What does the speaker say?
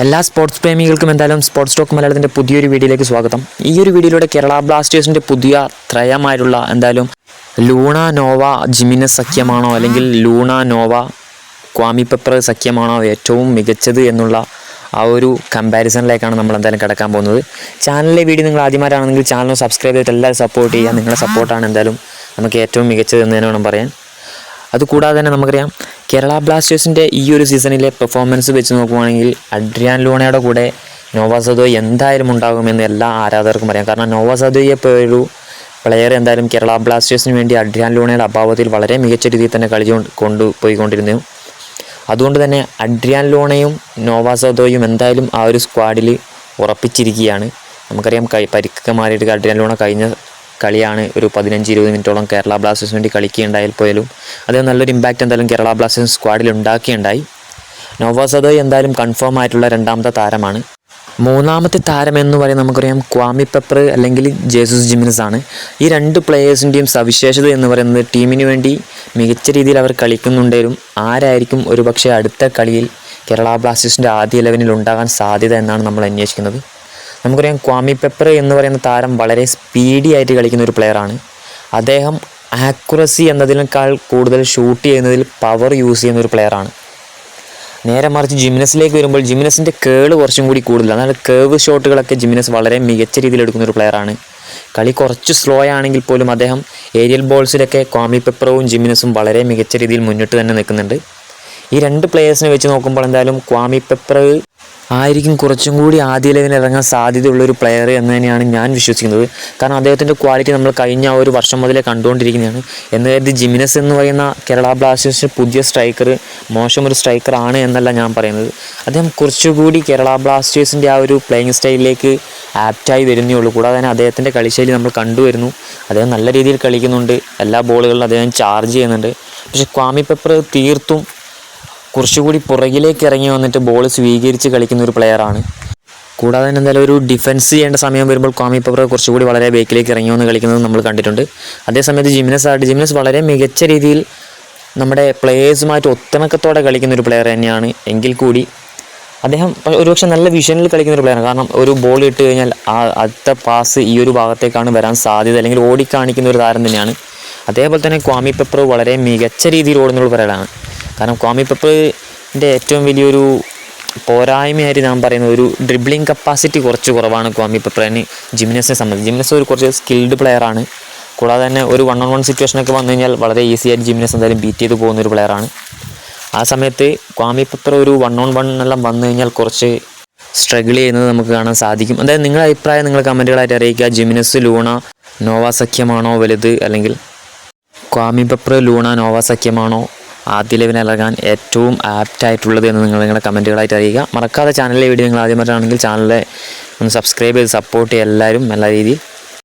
എല്ലാ സ്പോർട്സ് പ്രേമികൾക്കും എന്തായാലും sports talk മലയാളത്തിന്റെ പുതിയൊരു വീഡിയോയിലേക്ക് സ്വാഗതം. ഈ ഒരു വീഡിയോയിലൂടെ കേരള ബ്ലാസ്റ്റേഴ്സിന്റെ പുതിയ ത്രയമായിട്ടുള്ള എന്തായാലും ലൂണ നോവ ജിമിന സഖ്യമാണോ അല്ലെങ്കിൽ ലൂണ നോവ ക്വാമി പെപ്പർ സഖ്യമാണോ ഏറ്റവും മികച്ചത് എന്നുള്ള ആ ഒരു കമ്പാരിസണിലേക്കാണ് നമ്മൾ എന്തായാലും കിടക്കാൻ പോകുന്നത്. ചാനലിലെ വീഡിയോ നിങ്ങൾ ആദ്യമായിട്ടാണെങ്കിൽ ചാനൽ സബ്സ്ക്രൈബ് ചെയ്തിട്ട് എല്ലാവരും സപ്പോർട്ട് ചെയ്യുക. നിങ്ങളുടെ സപ്പോർട്ടാണ് എന്തായാലും നമുക്ക് ഏറ്റവും മികച്ചത് എന്ന് തന്നെ വേണം പറയാൻ. അതുകൂടാതെ തന്നെ നമുക്കറിയാം കേരള ബ്ലാസ്റ്റേഴ്സിന്റെ ഈ ഒരു സീസണിലെ പെർഫോമൻസ് വെച്ച് നോക്കുവാണെങ്കിൽ അഡ്രിയാൻ ലൂണയുടെ കൂടെ നോവാസദോ എന്തായാലും ഉണ്ടാകുമെന്ന് എല്ലാ ആരാധകർക്കും അറിയാം. കാരണം നോവാസദോയെ പോയൊരു പ്ലെയർ എന്തായാലും കേരള ബ്ലാസ്റ്റേഴ്സിന് വേണ്ടി അഡ്രിയാൻ ലൂണയുടെ അഭാവത്തിൽ വളരെ മികച്ച രീതിയിൽ തന്നെ കളി കൊണ്ടുപോയിക്കൊണ്ടിരുന്നു അതുകൊണ്ട് തന്നെ അഡ്രിയാൻ ലോണയും നോവാസോദോയും എന്തായാലും ആ ഒരു സ്ക്വാഡിൽ ഉറപ്പിച്ചിരിക്കുകയാണ്. നമുക്കറിയാം കൈ പരിക്കൊക്കെ മാറിയിട്ട് അഡ്രിയാൻ ലോണ കഴിഞ്ഞ കളിയാണ് ഒരു പതിനഞ്ച് ഇരുപത് മിനിറ്റോളം കേരള ബ്ലാസ്റ്റേഴ്സിന് വേണ്ടി കളിക്കുകയുണ്ടായാൽ പോയാലും അദ്ദേഹം നല്ലൊരു ഇമ്പാക്റ്റ് എന്തായാലും കേരള ബ്ലാസ്റ്റേഴ്സ് സ്ക്വാഡിൽ ഉണ്ടാക്കിയുണ്ടായി. നോവാസോദോയ് എന്തായാലും കൺഫേം ആയിട്ടുള്ള രണ്ടാമത്തെ താരമാണ്. മൂന്നാമത്തെ താരം എന്ന് പറയുന്നത് നമുക്കറിയാം ക്വാമി പെപ്പർ അല്ലെങ്കിൽ ജേസസ് ജിമിനസ് ആണ്. ഈ രണ്ട് പ്ലേയേഴ്സിന്റെയും സവിശേഷത എന്ന് പറയുന്നത് ടീമിന് വേണ്ടി മികച്ച രീതിയിൽ അവർ കളിക്കുന്നുണ്ടെങ്കിലും ആരായിരിക്കും ഒരുപക്ഷെ അടുത്ത കളിയിൽ കേരള ബ്ലാസ്റ്റേഴ്സിന്റെ ആദ്യ ഇലവനിൽ ഉണ്ടാകാൻ സാധ്യത എന്നാണ് നമ്മൾ അന്വേഷിക്കുന്നത്. നമുക്കറിയാം ക്വാമി പെപ്പർ എന്ന് പറയുന്ന താരം വളരെ സ്പീഡി ആയിട്ട് കളിക്കുന്ന ഒരു പ്ലെയറാണ് അദ്ദേഹം ആക്യുറസി എന്നതിനേക്കാൾ കൂടുതൽ ഷൂട്ട് ചെയ്യുന്നതിൽ പവർ യൂസ് ചെയ്യുന്ന ഒരു പ്ലെയറാണ് നേരെ മറിച്ച് ജിമിനസിലേക്ക് വരുമ്പോൾ ജിമിനസിന്റെ കേൾ കുറച്ചും കൂടി കൂടുതലാണ്. അതായത് കേവ് ഷോട്ടുകളൊക്കെ ജിമിനസ് വളരെ മികച്ച രീതിയിൽ എടുക്കുന്ന ഒരു പ്ലെയറാണ് കളി കുറച്ച് സ്ലോ ആണെങ്കിൽ പോലും അദ്ദേഹം ഏരിയൽ ബോൾസിലൊക്കെ ക്വാമി പെപ്പറവും ജിമിനസും വളരെ മികച്ച രീതിയിൽ മുന്നിട്ട് തന്നെ നിൽക്കുന്നുണ്ട്. ഈ രണ്ട് പ്ലെയേഴ്സിനെ വെച്ച് നോക്കുമ്പോൾ എന്തായാലും ക്വാമി പെപ്പർ ആയിരിക്കും കുറച്ചും കൂടി ആദ്യ ലെവലിൽ ഇറങ്ങാൻ സാധ്യതയുള്ള ഒരു പ്ലെയർ എന്ന് തന്നെയാണ് ഞാൻ വിശ്വസിക്കുന്നത്. കാരണം അദ്ദേഹത്തിന്റെ ക്വാളിറ്റി നമ്മൾ കഴിഞ്ഞ ഒരു വർഷം മുതലേ കണ്ടുകൊണ്ടിരിക്കുന്നതാണ്. എന്ന് കരുതി ജിമിനസ് എന്ന് പറയുന്ന കേരള ബ്ലാസ്റ്റേഴ്സിന് പുതിയ സ്ട്രൈക്കർ മോശം ഒരു സ്ട്രൈക്കർ ആണ് എന്നല്ല ഞാൻ പറയുന്നത്. അദ്ദേഹം കുറച്ചുകൂടി കേരള ബ്ലാസ്റ്റേഴ്സിന്റെ ആ ഒരു പ്ലേയിങ് സ്റ്റൈലിലേക്ക് ആപ്റ്റായി വരുന്നേ ഉള്ളൂ. കൂടാതെ തന്നെ അദ്ദേഹത്തിന്റെ കളിശൈലി നമ്മൾ കണ്ടുവരുന്നു. അദ്ദേഹം നല്ല രീതിയിൽ കളിക്കുന്നുണ്ട്. എല്ലാ ബോളുകളിലും അദ്ദേഹം ചാർജ് ചെയ്യുന്നുണ്ട്. പക്ഷേ ക്വാമി പെപ്പർ തീർത്തും കുറച്ചുകൂടി പുറകിലേക്ക് ഇറങ്ങി വന്നിട്ട് ബോൾ സ്വീകരിച്ച് കളിക്കുന്ന ഒരു പ്ലെയറാണ് കൂടാതെ തന്നെ എന്തായാലും ഒരു ഡിഫൻസ് ചെയ്യേണ്ട സമയം വരുമ്പോൾ ക്വാമി പെപ്പർ കുറച്ചുകൂടി വളരെ ബേക്കിലേക്ക് ഇറങ്ങി വന്ന് കളിക്കുന്നത് നമ്മൾ കണ്ടിട്ടുണ്ട്. അതേസമയത്ത് ജിമിനസ് ആയിട്ട് ജിമിനസ് വളരെ മികച്ച രീതിയിൽ നമ്മുടെ പ്ലേയേഴ്സുമായിട്ട് ഒത്തിണക്കത്തോടെ കളിക്കുന്ന ഒരു പ്ലെയർ തന്നെയാണ്. എങ്കിൽ കൂടി അദ്ദേഹം ഒരുപക്ഷെ നല്ല വിഷനിൽ കളിക്കുന്ന ഒരു പ്ലെയറാണ് കാരണം ഒരു ബോൾ ഇട്ട് കഴിഞ്ഞാൽ ആ അടുത്ത പാസ് ഈ ഒരു ഭാഗത്തേക്കാണ് വരാൻ സാധ്യത അല്ലെങ്കിൽ ഓടിക്കാണിക്കുന്ന ഒരു താരം തന്നെയാണ്. അതേപോലെ തന്നെ ക്വാമി പെപ്പർ വളരെ മികച്ച രീതിയിൽ ഓടുന്ന ഒരു പ്ലെയറാണ് കാരണം ക്വാമി പെപ്പറിന്റെ ഏറ്റവും വലിയൊരു പോരായ്മയായിട്ട് ഞാൻ പറയുന്നത് ഒരു ഡ്രിബ്ലിംഗ് കപ്പാസിറ്റി കുറച്ച് കുറവാണ് ക്വാമി പെപ്പറിന് ജിംനസിനെ സംബന്ധിച്ച്. ജിംനസ് ഒരു കുറച്ച് സ്കിൽഡ് പ്ലെയറാണ് കൂടാതെ തന്നെ ഒരു വൺ ഓൺ വൺ സിറ്റുവേഷനൊക്കെ വന്നു കഴിഞ്ഞാൽ വളരെ ഈസി ആയിട്ട് ജിംനസ് എന്തായാലും ബീറ്റ് ചെയ്ത് പോകുന്ന ഒരു പ്ലെയറാണ് ആ സമയത്ത് ക്വാമി പെപ്പർ ഒരു വൺ ഓൺ വൺ എല്ലാം വന്നു കഴിഞ്ഞാൽ കുറച്ച് സ്ട്രഗിൾ ചെയ്യുന്നത് നമുക്ക് കാണാൻ സാധിക്കും. അതായത് നിങ്ങളുടെ അഭിപ്രായം നിങ്ങൾ കമന്റുകളായിട്ട് അറിയിക്കുക. ജിമിനസ് ലൂണ നോവ സഖ്യമാണോ വലുത്? അല്ലെങ്കിൽ ക്വാമി പെപ്പർ ലൂണ നോവ സഖ്യമാണോ? ആദ്യ ലെവൽ ഇറങ്ങാൻ ഏറ്റവും ആപ്റ്റായിട്ടുള്ളത് എന്ന് നിങ്ങൾ നിങ്ങളുടെ കമന്റുകളായിട്ട് അറിയുക. മറക്കാതെ ചാനലിലെ വീഡിയോ നിങ്ങൾ ആദ്യമായിട്ടാണെങ്കിൽ ചാനലിലെ ഒന്ന് സബ്സ്ക്രൈബ് ചെയ്ത് സപ്പോർട്ട് ചെയ്യുക എല്ലാവരും. നല്ല രീതിയിൽ